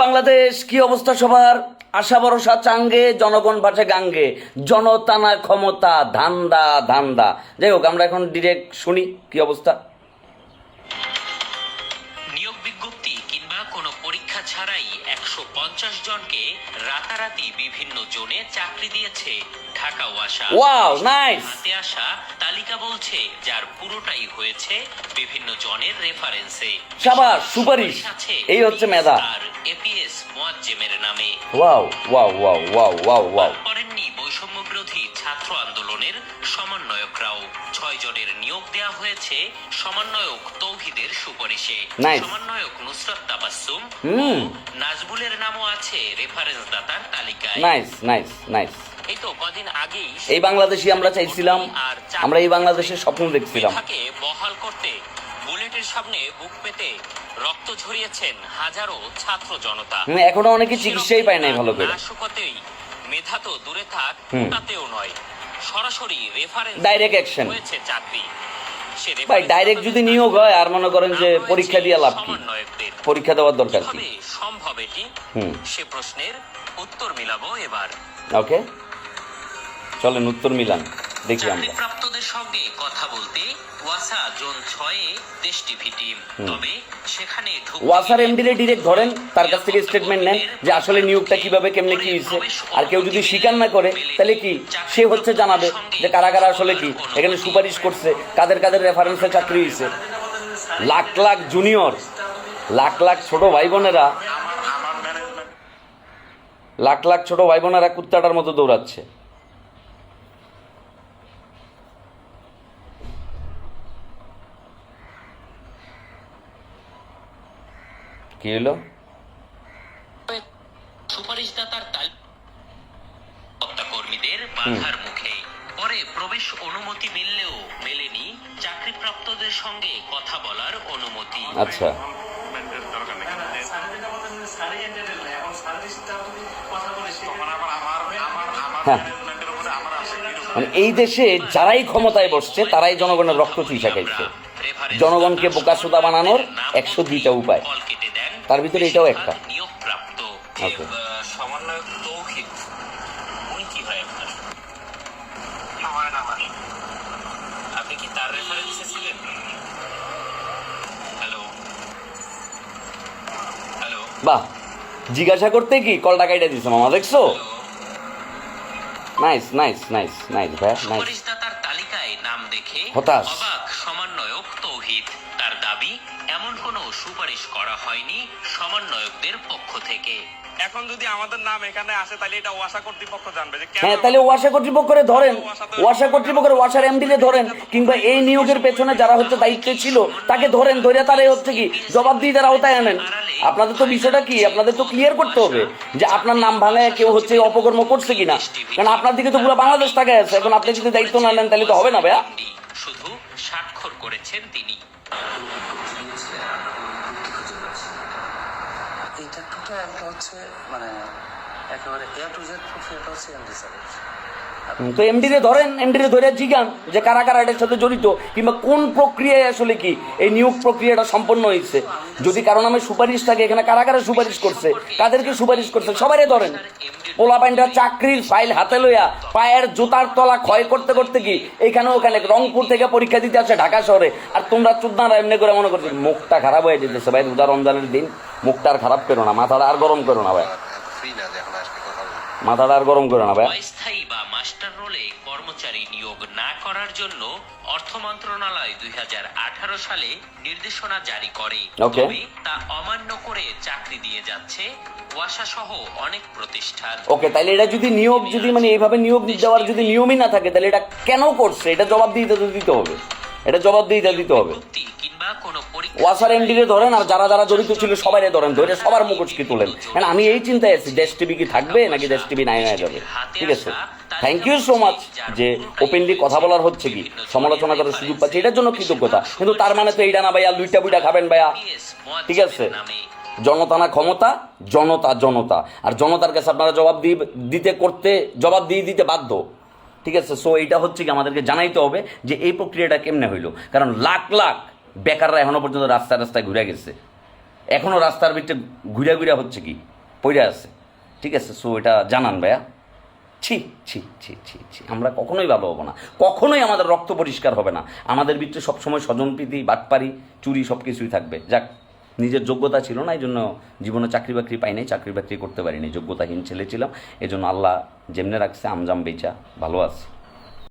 বাংলাদেশ কি অবস্থা সবার আশা ভরসা চাঙ্গে জনগণ ভাষা গাঙ্গে জনতানা ক্ষমতা ধান্দা ধান্দা যাই হোক আমরা এখন ডিরেক্ট শুনি কি অবস্থা নিয়োগ বিজ্ঞপ্তি কিংবা কোনো পরীক্ষা ছাড়াই একশো পঞ্চাশ জনকে রাতারাতি বিভিন্ন জোনে চাকরি দিয়েছে ঢাকা ওয়াসা Wow, nice! হাতে আসা তালিকা বলছে যার পুরোটাই হয়েছে বিভিন্ন জনের রেফারেন্সে সাবাস, সুপারিশ। এই হচ্ছে মেধা। আর wow wow wow wow wow wow. করেননি বৈষম্য বিরোধী ছাত্র আন্দোলনের সমন্বয়করাও। ছয় জনের নিয়োগ হয়েছে সমন্বয়ক তৌহিদের সুপারিশে। সমন্বয়ক নুসরাত তাবাসসুম নাজবুলের নামও আছে রেফারেন্স দাতার তালিকায়। নাইস নাইস নাইস এই তো কদিন আগেই এই বাংলাদেশি আমরা চাইছিলাম আর আমরা এই বাংলাদেশের স্বপ্ন দেখছিলাম। বহাল করতে বুলেটের সামনে বুক পেতে রক্ত ঝরিয়েছেন হাজারো ছাত্র জনতা। এখনও অনেকে চিকিৎসাই পায় নাই ভালো করে। মেধা তো দূরে থাক তাতেও নয়। সরাসরি রেফারেন্স Direct action। হয়েছে চাকরি। ভাই ডাইরেক্ট যদি নিয়োগ হয় আর মনে করেন যে পরীক্ষা দিয়ে লাভ কি? পরীক্ষা দেওয়ার দরকার কি? সম্ভব এটি? সে প্রশ্নের উত্তর মিলাবো এবার। ওকে চলেন উত্তর মিলান। দেখি আমরা। চাকরিপ্রাপ্তদের সঙ্গে কথা বলতে ওয়াসা জোন ছয়ে দেশ টিভি টিম। তবে সেখানে ওয়াসার গেলে এমডি রে ডিরেক্ট ধরেন তার কাছ থেকে স্টেটমেন্ট নেন যে আসলে নিয়োগটা কীভাবে কেমনে কি হয়েছে। আর কেউ যদি স্বীকার না করে তাহলে কি? সে হচ্ছে জানাবে যে কারা কারা আসলে কি? এখানে সুপারিশ করছে কাদের কাদের রেফারেন্সে চাকরি হয়েছে। লাখ লাখ জুনিয়র লাখ লাখ ছোট ভাই বোনেরা লাখ লাখ ছোট ভাই বোনেরা কুত্তাটার মতো দৌড়াচ্ছে। কি হলো? সুপারিশদাতার কর্মীদের বাধার মুখে। পরে প্রবেশ অনুমতি মিললেও মেলেনি চাকরিপ্রাপ্তদের সঙ্গে কথা বলার অনুমতি। আচ্ছা। হ্যাঁ। মানে এই দেশে যারাই ক্ষমতায় বসছে তারাই জনগণের রক্ত চুইসা খাইছে জনগণকে বোকাসোদা বানানোর 102টা উপায়। তার ভিতরে এটাও একটা। নিয়োগপ্রাপ্ত সমন্বয়ক তৌহিদ উনি কি হয় আপনার? আপনি কি তার রেফারেন্সে ছিলেন? হ্যালো হ্যালো বাহ। জিজ্ঞাসা করতে কি? কলটা কাইটা দিছে মামা দেখছ? নাইস নাইস নাইস নাইস ভাই নাইস তালিকায় নাম দেখে হতাশ। কোনো সুপারিশ করা হয়নি সমন্বয়কদের পক্ষ থেকে। এখন যদি আমাদের নাম এখানে আসে তাহলে এটা ওয়াসা কর্তৃপক্ষ জানবে যে হ্যাঁ তাহলে ওয়াসা কর্তৃপক্ষরে ধরেন। ওয়াসা কর্তৃপক্ষের ওয়াসার এমডি রে ধরেন কিংবা এই নিয়োগের পেছনে যারা হচ্ছে দায়িত্বে ছিল তাকে ধরেন ধরে হচ্ছে কি জবাব দিয়ে তারা আওতায় আনেন। আপনাদের তো বিষয়টা কি? আপনাদের তো ক্লিয়ার করতে হবে যে আপনার নাম ভাঙায় কেউ হচ্ছে অপকর্ম করছে কিনা। কারণ আপনার দিকে তো পুরো বাংলাদেশ তাকায় আছে। এখন আপনি যদি দায়িত্ব না নেন তাহলে তো হবে না ভাইয়া। শুধু স্বাক্ষর করেছেন তিনি। এইটা একটা হচ্ছে মানে একেবারে এ টু জেড প্রক্রিয়াটা হচ্ছে এমডি স্যারের তো এমডি রে ধরেন এমডি রে ধরে জিগান যে কারা কারা এটার সাথে জড়িত, কিংবা কোন প্রক্রিয়ায় আসলে কি এই নিয়োগ প্রক্রিয়াটা সম্পন্ন হয়েছে? যদি কারণ আমি সুপারিশ থাকে, এখানে কারা কারা সুপারিশ করছে? কাদেরকে সুপারিশ করছে? সবাই ধরেন। পোলা প্যান্টরা চাকরির ফাইল হাতে লইয়া পায়ের জুতার তলা ক্ষয় করতে করতে কি এখানে ওখানে রংপুর থেকে পরীক্ষা দিতে আসে ঢাকা শহরে? আর তোমরা চুদনারা এমনি করে মনে করছ, মুখটা খারাপ হয়ে যেতেছে ভাই, রোজা রমজানের দিন মুখটা আর খারাপ করো না, মাথাটা আর গরম করো না ভাই। মাথাটা আর গরম করো না ভাই অস্থায়ী বা মাস্টার রোলে কর্মচারী নিয়োগ না করার জন্য অর্থ মন্ত্রণালয় দুই সালে নির্দেশনা জারি করে। তবে তা অমান্য করে চাকরি দিয়ে যাচ্ছে ওয়াসা সহ অনেক প্রতিষ্ঠান। ওকে তাহলে এটা যদি নিয়োগ যদি মানে এইভাবে নিয়োগ দেওয়ার যদি নিয়মই না থাকে তাহলে এটা কেন করছে? এটা জবাব দিতে দিতে হবে। এটা জবাব দিয়ে দিতে হবে। ওয়াসার এমডি রে ধরেন আর যারা যারা জড়িত ছিল সবাই ধরেন ধরে সবার মুখোশকি তোলেন। কারণ আমি এই চিন্তায় আছি দেশ টিভি কি থাকবে নাকি দেশ টিভি নাই হয়ে যাবে? ঠিক আছে। থ্যাংক ইউ সো মাচ যে ওপেনলি কথা বলার হচ্ছে কি সমালোচনা করার সুযোগ পাচ্ছি এটার জন্য কৃতজ্ঞতা। কিন্তু তার মানে তো এইটা না ভাইয়া লুইটা বুইটা খাবেন ভাইয়া। ঠিক আছে। জনতা না ক্ষমতা জনতা জনতা। আর জনতার কাছে আপনারা জবাব দিয়ে দিতে করতে জবাব দিয়ে দিতে বাধ্য। ঠিক আছে? সো এইটা হচ্ছে কি আমাদেরকে জানাইতে হবে যে এই প্রক্রিয়াটা কেমনে হইল? কারণ লাখ লাখ বেকাররা এখনও পর্যন্ত রাস্তায় রাস্তায় ঘুরে গেছে। এখনও রাস্তার ভিতরে ঘুরা ঘুরা হচ্ছে কি? পড়ে আছে। ঠিক আছে? সো এটা জানান ভাইয়া। ছি ছি ছি ছি ছি। আমরা কখনোই ভালো হব না। কখনোই আমাদের রক্ত পরিষ্কার হবে না। আমাদের ভিতরে সবসময় স্বজনপ্রীতি, বাটপারি, চুরি সব কিছুই থাকবে। যাক। নিজের যোগ্যতা ছিল না এই জন্য জীবনে চাকরি বাকরি পাই নাই, চাকরি বাকরি করতে পারিনি, যোগ্যতাহীন ছেলে ছিলাম এই জন্য আল্লাহ যেমনে রাখছে আমজাম বেচা, ভালো আছে।